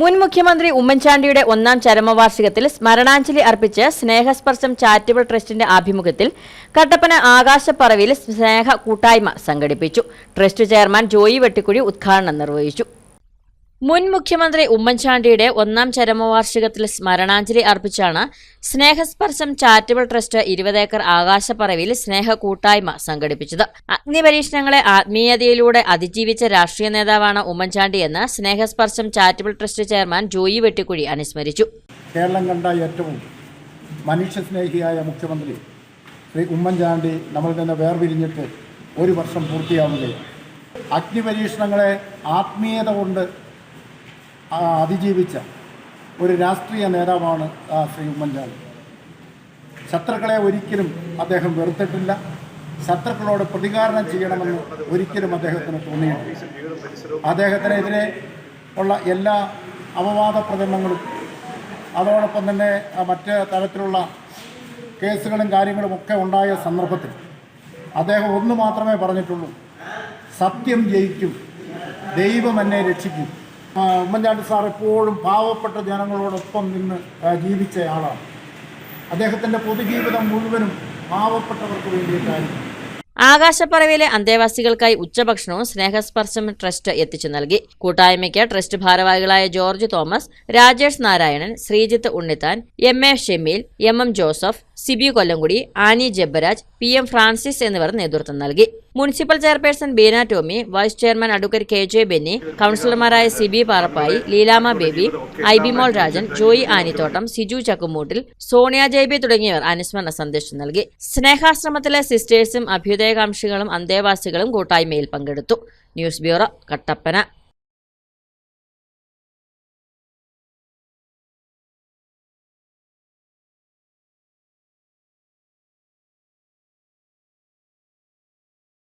മുൻ മുഖ്യമന്ത്രി ഉമ്മൻചാണ്ടിയുടെ ഒന്നാം ചരമവാർഷികത്തിൽ സ്മരണാഞ്ജലി അർപ്പിച്ച് സ്നേഹസ്പർശം ചാരിറ്റബിൾ ട്രസ്റ്റിന്റെ ആഭിമുഖ്യത്തിൽ കട്ടപ്പന ആകാശപ്പറവിൽ സ്നേഹ കൂട്ടായ്മ സംഘടിപ്പിച്ചു. ട്രസ്റ്റ് ചെയർമാൻ ജോയി വെട്ടിക്കുഴി ഉദ്ഘാടനം നിർവഹിച്ചു. മുൻ മുഖ്യമന്ത്രി ഉമ്മൻചാണ്ടിയുടെ ഒന്നാം ചരമവാർഷികത്തിൽ സ്മരണാഞ്ജലി അർപ്പിച്ചാണ് സ്നേഹസ്പർശം ചാരിറ്റബിൾ ട്രസ്റ്റ് ഇരുപതേക്കർ ആകാശപ്പറവിൽ സ്നേഹ കൂട്ടായ്മ സംഘടിപ്പിച്ചത്. അഗ്നിപരീക്ഷണങ്ങളെ ആത്മീയതയിലൂടെ അതിജീവിച്ച രാഷ്ട്രീയ നേതാവാണ് ഉമ്മൻചാണ്ടിയെന്ന് Snehasparsham charitable trust chairman Joy Vettikuzhy അനുസ്മരിച്ചു. കേരളം കണ്ട ഏറ്റവും മനുഷ്യസ്നേഹിയായ മുഖ്യമന്ത്രി ശ്രീ ഉമ്മൻചാണ്ടി നമ്മളിൽ നിന്ന് വേർപിരിഞ്ഞിട്ട് ഒരു വർഷം പൂർത്തിയാവുകയും അഗ്നിപരീക്ഷണങ്ങളെ ആത്മീയത കൊണ്ട് അതിജീവിച്ച ഒരു രാഷ്ട്രീയ നേതാവാണ് ശ്രീ ഉമ്മൻചാണ്ടി. ശത്രുക്കളെ ഒരിക്കലും അദ്ദേഹം വെറുത്തിട്ടില്ല. ശത്രുക്കളോട് പ്രതികാരണം ചെയ്യണമെന്ന് ഒരിക്കലും അദ്ദേഹത്തിന് തോന്നിയിട്ടില്ല. അദ്ദേഹത്തിനെതിരെ ഉള്ള എല്ലാ അപവാദ പ്രചരണങ്ങളും അതോടൊപ്പം തന്നെ മറ്റ് തരത്തിലുള്ള കേസുകളും കാര്യങ്ങളും ഒക്കെ ഉണ്ടായ സന്ദർഭത്തിൽ അദ്ദേഹം ഒന്ന് മാത്രമേ പറഞ്ഞിട്ടുള്ളൂ. സത്യം ജയിക്കും. ദൈവം എന്നെ രക്ഷിക്കും. ഉമ്മൻചാണ്ടി സാർ എപ്പോഴും പാവപ്പെട്ട ജനങ്ങളോടൊപ്പം നിന്ന് ജീവിച്ച ആളാണ്. പൊതുജീവിതം മുഴുവനും പാവപ്പെട്ടവർക്ക് വേണ്ടിയിട്ടായിരുന്നു. ആകാശപ്പറവിലെ അന്തേവാസികൾക്കായി ഉച്ചഭക്ഷണവും സ്നേഹസ്പർശം ട്രസ്റ്റ് എത്തിച്ചു നൽകി. കൂട്ടായ്മയ്ക്ക് ട്രസ്റ്റ് ഭാരവാഹികളായ George Thomas Rajesh Narayanan Sreejith Unnithan M A Shemeel M M Joseph Siby Kollamkudy Annie Jabbaraj P M Francis എന്നിവർ നേതൃത്വം നൽകി. Municipal chairperson Beena Tomy vice chairman advocate K J Benny കൌൺസിലർമാരായ Siby Parappai Leelamma Baby I B Mol Rajan Joy Anithottam Siju Chakkumoottil Sonia Jaiby തുടങ്ങിയവർ അനുസ്മരണ സന്ദേശം നൽകി. സ്നേഹാശ്രമത്തിലെ സിസ്റ്റേഴ്സും അഭ്യുദയകാംക്ഷികളും അന്തേവാസികളും കൂട്ടായ്മയിൽ പങ്കെടുത്തു. News bureau Kattappana.